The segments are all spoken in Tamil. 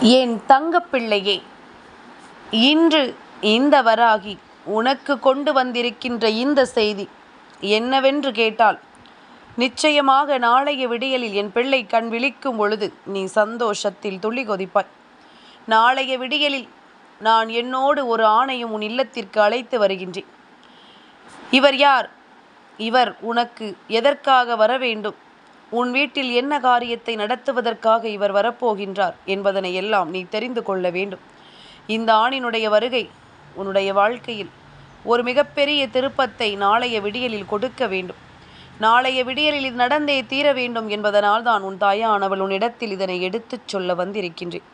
என் தங்கப்பிள்ளையே இன்று இந்த வராகி உனக்கு கொண்டு வந்திருக்கின்ற இந்த செய்தி என்னவென்று கேட்டால் நிச்சயமாக நாளைய விடியலில் என் பிள்ளை கண் விழிக்கும் பொழுது நீ சந்தோஷத்தில் துள்ளி கொதிப்பாய். நாளைய விடியலில் நான் என்னோடு ஒரு ஆணையும் உன் இல்லத்திற்கு அழைத்து வருகின்றேன். இவர் யார்? இவர் உனக்கு எதற்காக வர வேண்டும் உன் வீட்டில் என்ன காரியத்தை நடத்துவதற்காக இவர் வரப்போகின்றார் என்பதனை எல்லாம் நீ தெரிந்து கொள்ள வேண்டும். இந்த ஆணினுடைய வருகை உன்னுடைய வாழ்க்கையில் ஒரு மிகப்பெரிய திருப்பத்தை நாளைய விடியலில் கொடுக்க வேண்டும். நாளைய விடியலில் இது நடந்தே தீர வேண்டும் என்பதனால் தான் உன் தாயானவள் உன்னிடத்தில் இதனை எடுத்துச் சொல்ல வந்திருக்கின்றேன்.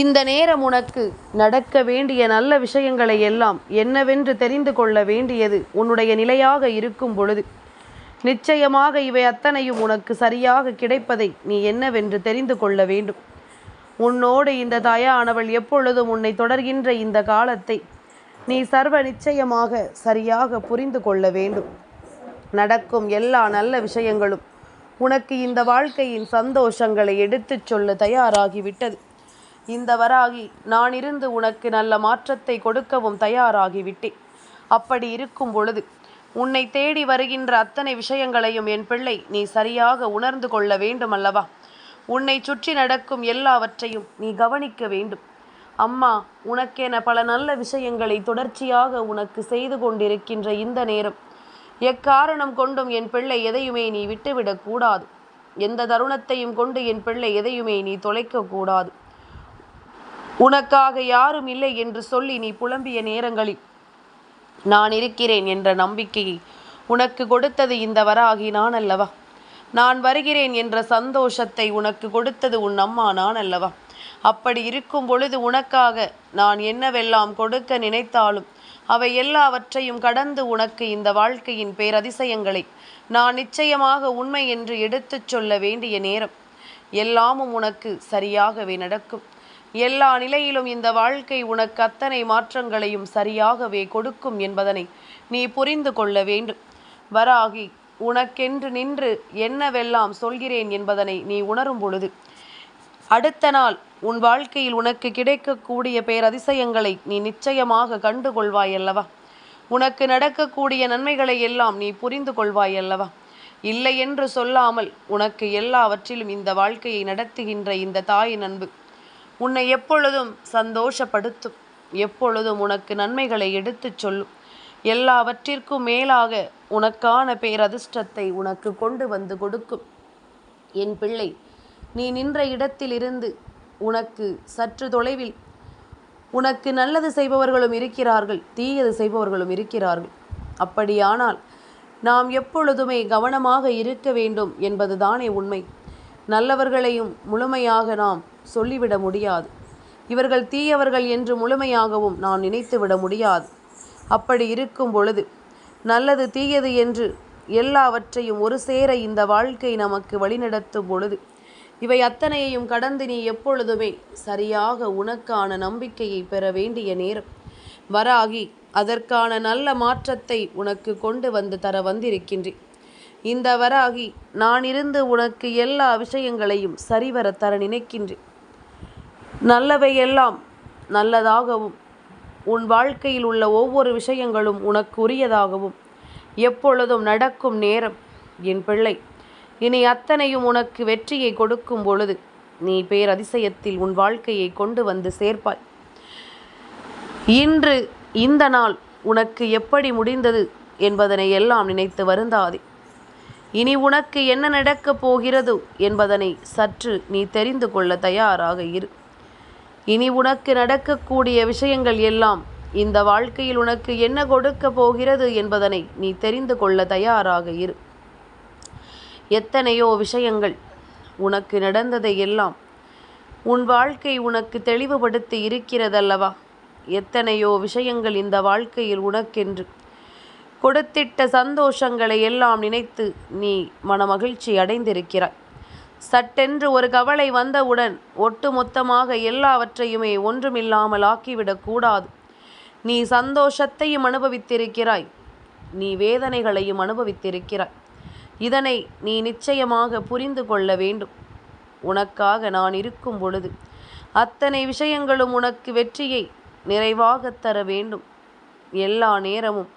இந்த நேரம் உனக்கு நடக்க வேண்டிய நல்ல விஷயங்களை எல்லாம் என்னவென்று தெரிந்து கொள்ள வேண்டியது உன்னுடைய நிலையாக இருக்கும் பொழுது. நிச்சயமாக இவை அத்தனையும் உனக்கு சரியாக கிடைப்பதை நீ என்னவென்று தெரிந்து கொள்ள வேண்டும். உன்னோடு இந்த தாயானவள் எப்பொழுதும் உன்னை தொடர்கின்ற இந்த காலத்தை நீ சர்வ நிச்சயமாக சரியாக புரிந்து கொள்ள வேண்டும். நடக்கும் எல்லா நல்ல விஷயங்களும் உனக்கு இந்த வாழ்க்கையின் சந்தோஷங்களை எடுத்துச் சொல்ல தயாராகிவிட்டது. இந்த வராகி நான் இருந்து உனக்கு நல்ல மாற்றத்தை கொடுக்கவும் தயாராகிவிட்டேன். அப்படி இருக்கும் பொழுது உன்னை தேடி வருகின்ற அத்தனை விஷயங்களையும் என் பிள்ளை நீ சரியாக உணர்ந்து கொள்ள வேண்டும் அல்லவா உன்னை சுற்றி நடக்கும் எல்லாவற்றையும் நீ கவனிக்க வேண்டும். அம்மா உனக்கென பல நல்ல விஷயங்களை தொடர்ச்சியாக உனக்கு செய்து கொண்டிருக்கின்ற இந்த நேரம். எக்காரணம் கொண்டும் என் பிள்ளை எதையுமே நீ விட்டுவிடக்கூடாது எந்த தருணத்தையும் கொண்டு என் பிள்ளை எதையுமே நீ தொலைக்கக்கூடாது உனக்காக யாரும் இல்லை என்று சொல்லி நீ புலம்பிய நேரங்களில் நான் இருக்கிறேன் என்ற நம்பிக்கையை உனக்கு கொடுத்தது இந்த வராகி நான் அல்லவா? நான் வருகிறேன் என்ற சந்தோஷத்தை உனக்கு கொடுத்தது உன் அம்மா நான் அல்லவா? அப்படி இருக்கும் பொழுது உனக்காக நான் என்னவெல்லாம் கொடுக்க நினைத்தாலும் அவை எல்லாவற்றையும் கடந்து உனக்கு இந்த வாழ்க்கையின் பேரதிசயங்களை நான் நிச்சயமாக உண்மை என்று எடுத்துச் சொல்ல வேண்டிய நேரம். எல்லாமும் உனக்கு சரியாகவே நடக்கும். எல்லா நிலையிலும் இந்த வாழ்க்கை உனக்கு அத்தனை மாற்றங்களையும் சரியாகவே கொடுக்கும் என்பதனை நீ புரிந்து கொள்ள வேண்டும். வராகி உனக்கென்று நின்று என்னவெல்லாம் சொல்கிறேன் என்பதனை நீ உணரும் பொழுது அடுத்த நாள் உன் வாழ்க்கையில் உனக்கு கிடைக்கக்கூடிய பேரதிசயங்களை நீ நிச்சயமாக கண்டுகொள்வாய் அல்லவா உனக்கு நடக்கக்கூடிய நன்மைகளை எல்லாம் நீ புரிந்து கொள்வாய் அல்லவா இல்லை என்று சொல்லாமல் உனக்கு எல்லாவற்றிலும் இந்த வாழ்க்கையை நடத்துகின்ற இந்த தாயின் அன்பு. உன்னை எப்பொழுதும் சந்தோஷப்படுத்தும். எப்பொழுதும் உனக்கு நன்மைகளை எடுத்துச் சொல்லும். எல்லாவற்றிற்கும் மேலாக உனக்கான பேரதிர்ஷ்டத்தை உனக்கு கொண்டு வந்து கொடுக்கும். என் பிள்ளை நீ நின்ற இடத்திலிருந்து உனக்கு சற்று தொலைவில் உனக்கு நல்லது செய்பவர்களும் இருக்கிறார்கள் தீயது செய்பவர்களும் இருக்கிறார்கள். அப்படியானால் நாம் எப்பொழுதுமே கவனமாக இருக்க வேண்டும் என்பதுதானே உண்மை. நல்லவர்களையும் முழுமையாக நாம் சொல்லிவிட முடியாது. இவர்கள் தீயவர்கள் என்று முழுமையாகவும் நான் நினைத்துவிட முடியாது. அப்படி இருக்கும் பொழுது நல்லது தீயது என்று எல்லாவற்றையும் ஒரு சேர இந்த வாழ்க்கை நமக்கு வழிநடத்தும் பொழுது இவை அத்தனையையும் கடந்து நீ எப்பொழுதுமே சரியாக உனக்கான நம்பிக்கையை பெற வேண்டிய நேரம். வராகி அதற்கான நல்ல மாற்றத்தை உனக்கு கொண்டு வந்து தர வந்திருக்கின்றேன். இந்த வராகி நான் இருந்து உனக்கு எல்லா விஷயங்களையும் சரிவர தர நினைக்கின்றேன். நல்லவையெல்லாம் நல்லதாகவும் உன் வாழ்க்கையில் உள்ள ஒவ்வொரு விஷயங்களும் உனக்கு உரியதாகவும் எப்பொழுதும் நடக்கும் நேரம் என் பிள்ளை. இனி அத்தனையும் உனக்கு வெற்றியை கொடுக்கும் பொழுது நீ பேரதிசயத்தில் உன் வாழ்க்கையை கொண்டு வந்து சேர்ப்பாய். இன்று இந்த நாள் உனக்கு எப்படி முடிந்தது என்பதனை எல்லாம் நினைத்து வருந்தாதே. இனி உனக்கு என்ன நடக்கப் போகிறது என்பதனை சற்று நீ தெரிந்து கொள்ள தயாராக இரு. இனி உனக்கு நடக்கக்கூடிய விஷயங்கள் எல்லாம் இந்த வாழ்க்கையில் உனக்கு என்ன கொடுக்க போகிறது என்பதனை நீ தெரிந்து கொள்ள தயாராக இரு. எத்தனையோ விஷயங்கள் உனக்கு நடந்ததை எல்லாம் உன் வாழ்க்கை உனக்கு தெளிவுபடுத்தி இருக்கிறதல்லவா? எத்தனையோ விஷயங்கள் இந்த வாழ்க்கையில் உனக்கென்று கொடுத்திட்ட சந்தோஷங்களை எல்லாம் நினைத்து நீ மனமகிழ்ச்சி அடைந்திருக்கிறாய். சட்டென்று ஒரு கவலை வந்தவுடன் ஒட்டுமொத்தமாக எல்லாவற்றையுமே ஒன்றுமில்லாமல் ஆக்கிவிடக்கூடாது நீ சந்தோஷத்தையும் அனுபவித்திருக்கிறாய். நீ வேதனைகளையும் அனுபவித்திருக்கிறாய். இதனை நீ நிச்சயமாக புரிந்து கொள்ள வேண்டும். உனக்காக நான் இருக்கும் பொழுது அத்தனை விஷயங்களும் உனக்கு வெற்றியை நிறைவாக தர வேண்டும். எல்லா நேரமும்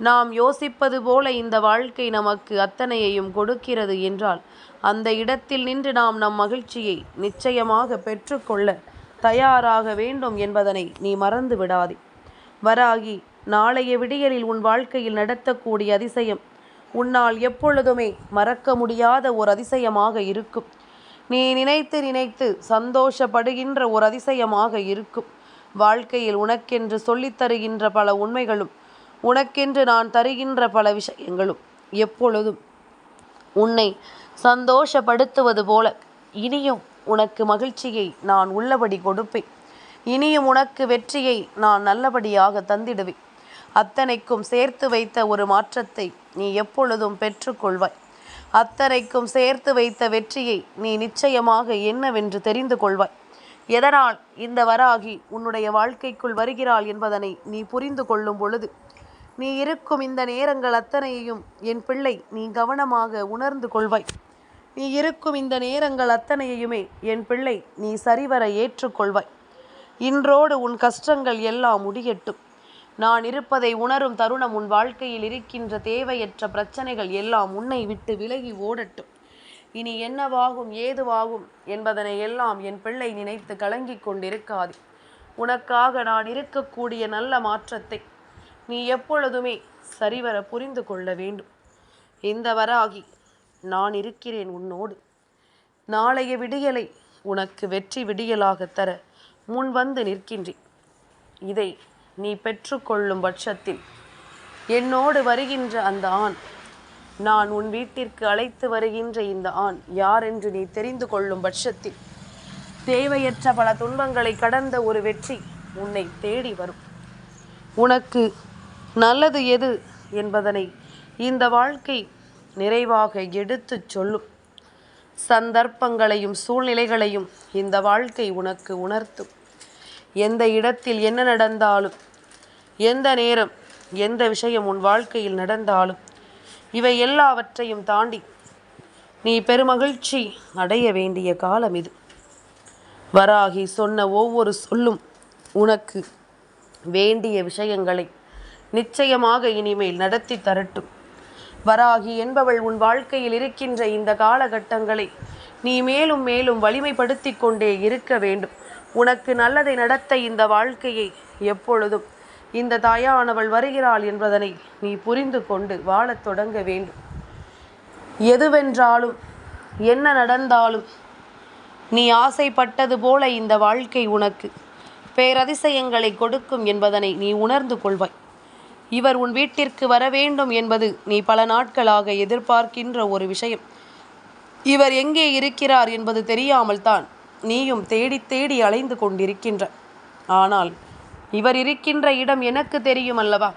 நாம் யோசிப்பது போல இந்த வாழ்க்கை நமக்கு அத்தனையையும் கொடுக்கிறது என்றால் அந்த இடத்தில் நின்று நாம் நம் மகிழ்ச்சியை நிச்சயமாக பெற்றுக்கொள்ள தயாராக வேண்டும் என்பதனை நீ மறந்து விடாதே. வராகி நாளைய விடியலில் உன் வாழ்க்கையில் நடத்தக்கூடிய அதிசயம் உன்னால் எப்பொழுதுமே மறக்க முடியாத ஒரு அதிசயமாக இருக்கும். நீ நினைத்து நினைத்து சந்தோஷப்படுகின்ற ஒரு அதிசயமாக இருக்கும். வாழ்க்கையில் உனக்கென்று சொல்லித்தருகின்ற பல உண்மைகளும் உனக்கென்று நான் தருகின்ற பல விஷயங்களும் எப்பொழுதும் உன்னை சந்தோஷப்படுத்துவது போல இனியும் உனக்கு மகிழ்ச்சியை நான் உள்ளபடி கொடுப்பேன். இனியும் உனக்கு வெற்றியை நான் நல்லபடியாக தந்திடுவேன். அத்தனைக்கும் சேர்த்து வைத்த ஒரு மாற்றத்தை நீ எப்பொழுதும் பெற்றுக்கொள்வாய். அத்தனைக்கும் சேர்த்து வைத்த வெற்றியை நீ நிச்சயமாக என்னவென்று தெரிந்து கொள்வாய். எதனால் இந்த வராகி உன்னுடைய வாழ்க்கைக்குள் வருகிறாள் என்பதனை நீ புரிந்து கொள்ளும் பொழுது நீ இருக்கும் இந்த நேரங்கள் அத்தனையையும் என் பிள்ளை நீ கவனமாக உணர்ந்து கொள்வாய். நீ இருக்கும் இந்த நேரங்கள் அத்தனையுமே என் பிள்ளை நீ சரிவர ஏற்றுக்கொள்வாய். இன்றோடு உன் கஷ்டங்கள் எல்லாம் முடியட்டும். நான் இருப்பதை உணரும் தருணம் உன் வாழ்க்கையில் இருக்கின்ற தேவையற்ற பிரச்சனைகள் எல்லாம் உன்னை விட்டு விலகி ஓடட்டும். இனி என்னவாகும் ஏதுவாகும் என்பதனை எல்லாம் என் பிள்ளை நினைத்து கலங்கிக் கொண்டிருக்காது. உனக்காக நான் இருக்கக்கூடிய நல்ல மாற்றத்தை நீ எப்பொழுதுமே சரிவர புரிந்து கொள்ள வேண்டும். இந்த வராகி நான் இருக்கிறேன் உன்னோடு. நாளைய விடியலை உனக்கு வெற்றி விடியலாக தர முன் வந்து நிற்கின்றேன். இதை நீ பெற்றுக்கொள்ளும் பட்சத்தில் என்னோடு வருகின்ற அந்த ஆண் நான் உன் வீட்டிற்கு அழைத்து வருகின்ற இந்த ஆண் யார் என்று நீ தெரிந்து கொள்ளும் பட்சத்தில் தேவையற்ற பல துன்பங்களை கடந்த ஒரு வெற்றி உன்னை தேடி வரும். உனக்கு நல்லது எது என்பதனை இந்த வாழ்க்கை நிறைவாக எடுத்துச் சொல்லும். சந்தர்ப்பங்களையும் சூழ்நிலைகளையும் இந்த வாழ்க்கை உனக்கு உணர்த்தும். எந்த இடத்தில் என்ன நடந்தாலும் எந்த நேரம் எந்த விஷயம் உன் வாழ்க்கையில் நடந்தாலும் இவை எல்லாவற்றையும் தாண்டி நீ பெருமகிழ்ச்சி அடைய வேண்டிய காலம் இது. வராகி சொன்ன ஒவ்வொரு சொல்லும் உனக்கு வேண்டிய விஷயங்களை நிச்சயமாக இனிமேல் நடத்தி தரட்டும். வராகி என்பவள் உன் வாழ்க்கையில் இருக்கின்ற இந்த காலகட்டங்களை நீ மேலும் மேலும் வலிமைப்படுத்தி கொண்டே இருக்க வேண்டும். உனக்கு நல்லதை நடத்த இந்த வாழ்க்கையை எப்பொழுதும் இந்த தாயானவள் வருகிறாள் என்பதனை நீ புரிந்து கொண்டு வாழத் தொடங்க வேண்டும். எதுவென்றாலும் என்ன நடந்தாலும் நீ ஆசைப்பட்டது போல இந்த வாழ்க்கை உனக்கு பேரதிசயங்களை கொடுக்கும் என்பதனை நீ உணர்ந்து கொள்வாய். இவர் உன் வீட்டிற்கு வர வேண்டும் என்பது நீ பல நாட்களாக எதிர்பார்க்கின்ற ஒரு விஷயம். இவர் எங்கே இருக்கிறார் என்பது தெரியாமல் தான் நீயும் தேடி தேடி அலைந்து கொண்டிருக்கின்ற. ஆனால் இவர் இருக்கின்ற இடம் எனக்கு தெரியும் அல்லவா?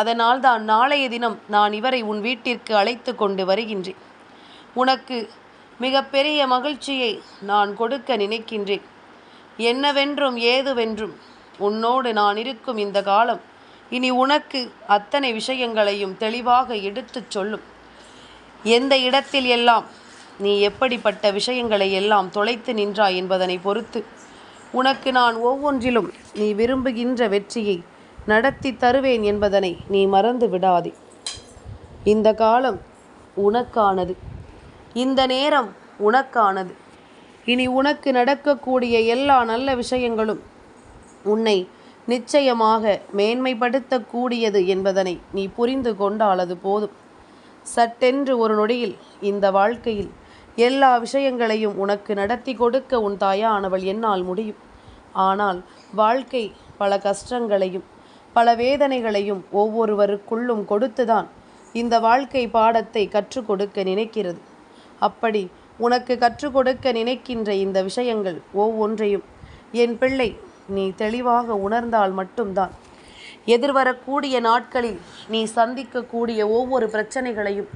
அதனால் தான் நாளைய தினம் நான் இவரை உன் வீட்டிற்கு அழைத்து கொண்டு வருகின்றேன். உனக்கு மிகப்பெரிய மகிழ்ச்சியை நான் கொடுக்க நினைக்கின்றேன். என்னவென்றும் ஏதுவென்றும் உன்னோடு நான் இருக்கும் இந்த காலம் இனி உனக்கு அத்தனை விஷயங்களையும் தெளிவாக எடுத்துச் சொல்லும். எந்த இடத்தில் எல்லாம் நீ எப்படிப்பட்ட விஷயங்களை எல்லாம் தொலைத்து நின்றாய் என்பதனை பொறுத்து உனக்கு நான் ஒவ்வொன்றிலும் நீ விரும்புகின்ற வெற்றியை நடத்தி தருவேன் என்பதனை நீ மறந்து விடாதே. இந்த காலம் உனக்கானது. இந்த நேரம் உனக்கானது. இனி உனக்கு நடக்கக்கூடிய எல்லா நல்ல விஷயங்களும் உன்னை நிச்சயமாக மேன்மைப்படுத்தக்கூடியது என்பதனை நீ புரிந்து கொண்டாலது போதும். சட்டென்று ஒரு நொடியில் இந்த வாழ்க்கையில் எல்லா விஷயங்களையும் உனக்கு நடத்தி கொடுக்க உன் தாயானவள் என்னால் முடியும். ஆனால் வாழ்க்கை பல கஷ்டங்களையும் பல வேதனைகளையும் ஒவ்வொருவருக்குள்ளும் கொடுத்துதான் இந்த வாழ்க்கை பாடத்தை கற்றுக் கொடுக்க நினைக்கிறது. அப்படி உனக்கு கற்றுக் கொடுக்க நினைக்கின்ற இந்த விஷயங்கள் ஒவ்வொன்றையும் என் பிள்ளை நீ தெளிவாக உணர்ந்தால் மட்டும்தான். எதிர்வரக்கூடிய நாட்களில் நீ சந்திக்கக்கூடிய ஒவ்வொரு பிரச்சனைகளையும்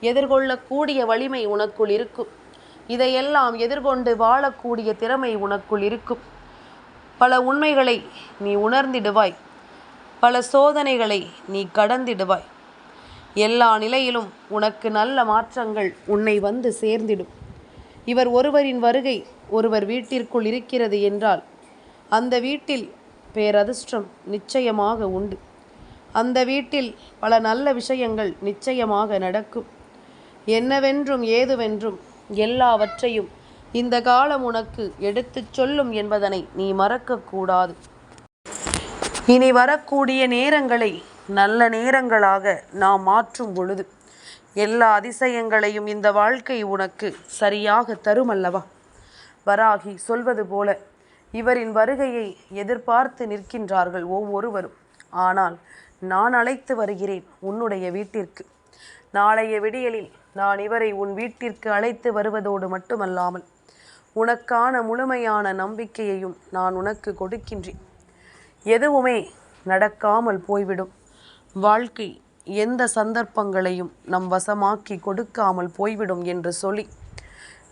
எதிர்கொள்ளக்கூடிய வலிமை உனக்குள் இருக்கும். இதையெல்லாம் எதிர்கொண்டு வாழக்கூடிய திறமை உனக்குள் இருக்கும். பல உண்மைகளை நீ உணர்ந்திடுவாய். பல சோதனைகளை நீ கடந்திடுவாய். எல்லா நிலையிலும் உனக்கு நல்ல மாற்றங்கள் உன்னை வந்து சேர்ந்திடும். இவர் ஒருவரின் வருகை ஒருவர் வீட்டிற்குள் இருக்கிறது என்றால் அந்த வீட்டில் பேரதிர்ஷ்டம் நிச்சயமாக உண்டு. அந்த வீட்டில் பல நல்ல விஷயங்கள் நிச்சயமாக நடக்கும். என்னவென்றும் ஏதுவென்றும் எல்லாவற்றையும் இந்த காலம் உனக்கு எடுத்துச் சொல்லும் என்பதனை நீ மறக்கக்கூடாது இனி வரக்கூடிய நேரங்களை நல்ல நேரங்களாக நாம் மாற்றும் பொழுது எல்லா அதிசயங்களையும் இந்த வாழ்க்கை உனக்கு சரியாக தருமல்லவா? வராகி சொல்வது போல இவரின் வருகையை எதிர்பார்த்து நிற்கின்றார்கள் ஒவ்வொருவரும். ஆனால் நான் அழைத்து வருகிறேன் உன்னுடைய வீட்டிற்கு. நாளைய விடியலில் நான் இவரை உன் வீட்டிற்கு அழைத்து வருவதோடு மட்டுமல்லாமல் உனக்கான முழுமையான நம்பிக்கையையும் நான் உனக்கு கொடுக்கின்றேன். எதுவுமே நடக்காமல் போய்விடும். வாழ்க்கை எந்த சந்தர்ப்பங்களையும் நம் வசமாக்கி கொடுக்காமல் போய்விடும் என்று சொல்லி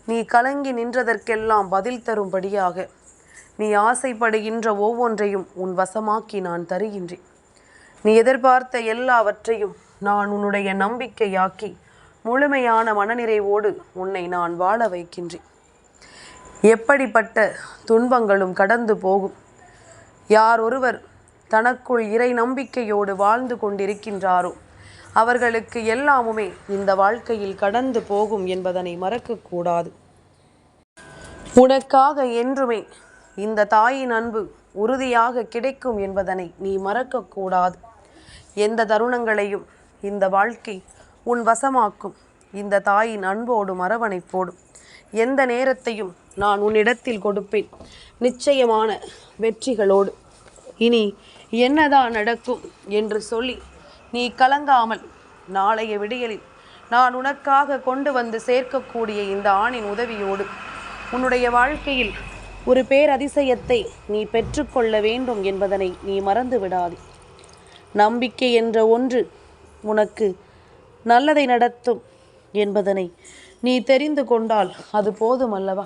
நீ கலங்கி நின்றதற்கெல்லாம் பதில் தரும்படியாக நீ ஆசைப்படுகின்ற ஒவ்வொன்றையும் உன் வசமாக்கி நான் தருகின்றேன். நீ எதிர்பார்த்த எல்லாவற்றையும் நான் உன்னுடைய நம்பிக்கையாக்கி முழுமையான மனநிறைவோடு உன்னை நான் வாழ வைக்கின்றேன். எப்படிப்பட்ட துன்பங்களும் கடந்து போகும். யார் ஒருவர் தனக்குள் இறை நம்பிக்கையோடு வாழ்ந்து கொண்டிருக்கின்றாரோ அவர்களுக்கு எல்லாமுமே இந்த வாழ்க்கையில் கடந்து போகும் என்பதனை மறக்கக்கூடாது. உனக்காக என்றுமே இந்த தாயின் அன்பு உறுதியாக கிடைக்கும் என்பதனை நீ மறக்கக்கூடாது. எந்த தருணங்களையும் இந்த வாழ்க்கை உன் வசமாக்கும். இந்த தாயின் அன்போடும் அரவணைப்போடும் எந்த நேரத்தையும் நான் உன்னிடத்தில் கொடுப்பேன். நிச்சயமான வெற்றிகளோடு. இனி என்னதான் நடக்கும் என்று சொல்லி நீ கலங்காமல் நாளைய விடியலில் நான் உனக்காக கொண்டு வந்து சேர்க்கக்கூடிய இந்த ஆணின் உதவியோடு உன்னுடைய வாழ்க்கையில் ஒரு பேரதிசயத்தை நீ பெற்றுக்கொள்ள வேண்டும் என்பதனை நீ மறந்து விடாதே நம்பிக்கை என்ற ஒன்று உனக்கு நல்லதை நடத்தும் என்பதனை நீ தெரிந்து கொண்டால் அது போதும் அல்லவா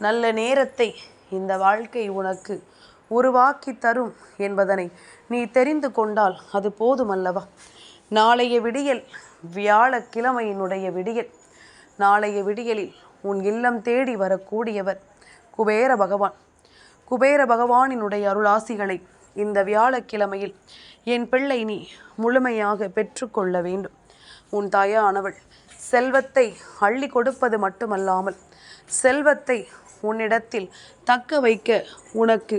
நல்ல நேரத்தை இந்த வாழ்க்கை உனக்கு உருவாக்கி தரும் என்பதனை நீ தெரிந்து கொண்டால் அது போதும் அல்லவா நாளைய விடியல் வியாழக்கிழமையினுடைய விடியல். நாளைய விடியலில் உன் இல்லம் தேடி வரக்கூடியவர் குபேர பகவான். குபேர பகவானினுடைய அருளாசிகளை இந்த வியாழக்கிழமையில் என் பிள்ளை நீ முழுமையாக பெற்றுக்கொள்ள வேண்டும். உன் தாயானவள் செல்வத்தை அள்ளி கொடுப்பது மட்டுமல்லாமல் செல்வத்தை உன்னிடத்தில் தக்க வைக்க உனக்கு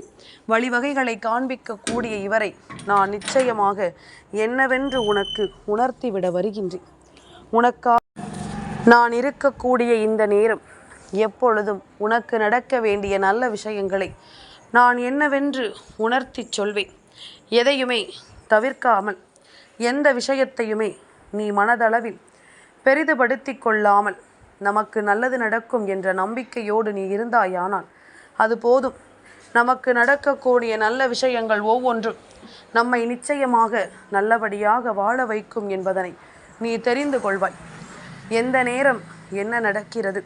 வழிவகைகளை காண்பிக்கக்கூடிய இவரை நான் நிச்சயமாக என்னவென்று உனக்கு உணர்த்திவிட வருகின்றேன். உனக்கா நான் இருக்கக்கூடிய இந்த நேரம் எப்பொழுதும் உனக்கு நடக்க வேண்டிய நல்ல விஷயங்களை நான் என்னவென்று உணர்த்தி சொல்வேன். எதையுமே தவிர்க்காமல் எந்த விஷயத்தையுமே நீ மனதளவில் பெரிதுபடுத்தி கொள்ளாமல் நமக்கு நல்லது நடக்கும் என்ற நம்பிக்கையோடு நீ இருந்தாயானால் அது போதும். நமக்கு நடக்கக்கூடிய நல்ல விஷயங்கள் ஒவ்வொன்றும் நம்மை நிச்சயமாக நல்லபடியாக வாழ வைக்கும் என்பதனை நீ தெரிந்து கொள்வாய். எந்த நேரம் என்ன நடக்கிறது?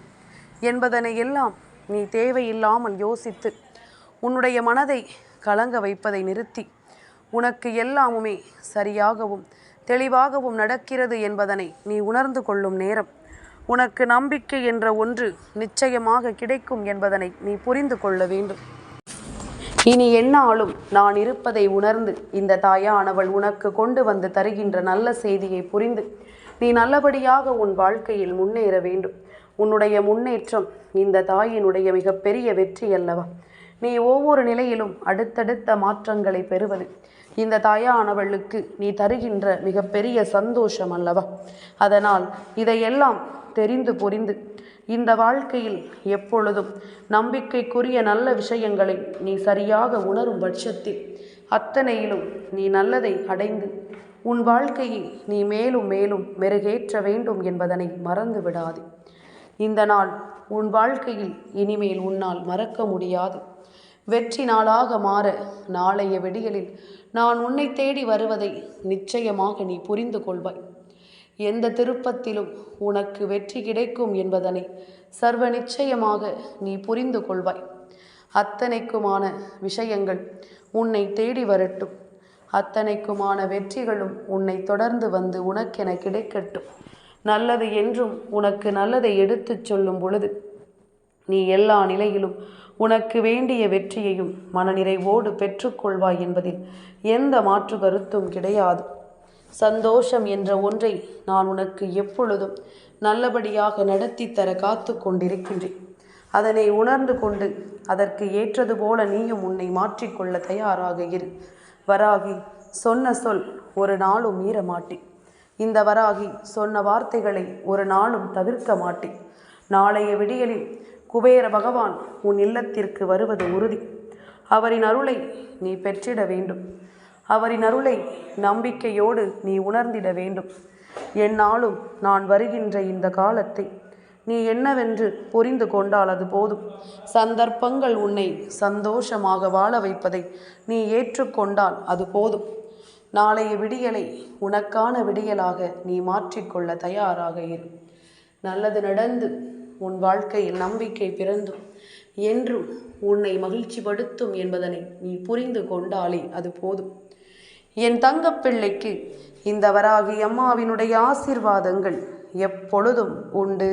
என்பதனை எல்லாம் நீ தேவையில்லாமல் யோசித்து உன்னுடைய மனதை கலங்க வைப்பதை நிறுத்தி உனக்கு எல்லாமுமே சரியாகவும் தெளிவாகவும் நடக்கிறது என்பதனை நீ உணர்ந்து கொள்ளும் நேரம். உனக்கு நம்பிக்கை என்ற ஒன்று நிச்சயமாக கிடைக்கும் என்பதனை நீ புரிந்து கொள்ள வேண்டும். இனி என்னாலும் நான் இருப்பதை உணர்ந்து இந்த தாயானவள் உனக்கு கொண்டு வந்து தருகின்ற நல்ல செய்தியை புரிந்து நீ நல்லபடியாக உன் வாழ்க்கையில் முன்னேற வேண்டும். உன்னுடைய முன்னேற்றம் இந்த தாயினுடைய மிகப்பெரிய வெற்றி அல்லவா? நீ ஒவ்வொரு நிலையிலும் அடுத்தடுத்த மாற்றங்களை பெறுவது இந்த தாயானவளுக்கு நீ தருகின்ற மிகப்பெரிய சந்தோஷம் அல்லவா? அதனால் இதையெல்லாம் தெரிந்து புரிந்து இந்த வாழ்க்கையில் எப்பொழுதும் நம்பிக்கைக்குரிய நல்ல விஷயங்களை நீ சரியாக உணரும் பட்சத்தில் அத்தனையிலும் நீ நல்லதை அடைந்து உன் வாழ்க்கையை நீ மேலும் மேலும் மெருகேற்ற வேண்டும் என்பதனை மறந்து விடாதே இந்த நாள் உன் வாழ்க்கையில் இனிமேல் உன்னால் மறக்க முடியாது. வெற்றி நாளாக மாற நாளைய வெடிகளில் நான் உன்னை தேடி வருவதை நிச்சயமாக நீ புரிந்து கொள்வாய். எந்த திருப்பத்திலும் உனக்கு வெற்றி கிடைக்கும் என்பதனை சர்வ நிச்சயமாக நீ புரிந்து கொள்வாய். அத்தனைக்குமான விஷயங்கள் உன்னை தேடி வரட்டும். அத்தனைக்குமான வெற்றிகளும் உன்னை தொடர்ந்து வந்து உனக்கென கிடைக்கட்டும். நல்லது என்றும் உனக்கு நல்லதை எடுத்துச் சொல்லும் பொழுது நீ எல்லா நிலையிலும் உனக்கு வேண்டிய வெற்றியையும் மனநிறைவோடு பெற்றுக்கொள்வாய் என்பதில் எந்த மாற்று கருத்தும் கிடையாது. சந்தோஷம் என்ற ஒன்றை நான் உனக்கு எப்பொழுதும் நல்லபடியாக நடத்தி தர காத்து கொண்டிருக்கின்றேன். அதனை உணர்ந்து கொண்டு அதற்கு ஏற்றது போல நீயும் உன்னை மாற்றிக்கொள்ள தயாராக இரு. வராகி சொன்ன சொல் ஒரு நாளும் மீற மாட்டேன் இந்த வராகி சொன்ன வார்த்தைகளை ஒரு நாளும் தவிர்க்க மாட்டேன். நாளைய விடியலில் குபேர பகவான் உன் இல்லத்திற்கு வருவது உறுதி. அவரின் அருளை நீ பெற்றிட வேண்டும். அவரின் அருளை நம்பிக்கையோடு நீ உணர்ந்திட வேண்டும். என்னாலும் நான் வருகின்ற இந்த காலத்தை நீ என்னவென்று புரிந்து கொண்டால் அது போதும். சந்தர்ப்பங்கள் உன்னை சந்தோஷமாக வாழ வைப்பதை நீ ஏற்றுக்கொண்டால் அது போதும். நாளைய விடியலை உனக்கான விடியலாக நீ மாற்றிக்கொள்ள தயாராக இரு. நல்லது நடந்து உன் வாழ்க்கையில் நம்பிக்கை பிறந்தும் என்றும் உன்னை மகிழ்ச்சிப்படுத்தும் என்பதனை நீ புரிந்து கொண்டாலே அது போதும். என் தங்கப்பிள்ளைக்கு இந்த வராகி அம்மாவினுடைய ஆசீர்வாதங்கள் எப்பொழுதும் உண்டு.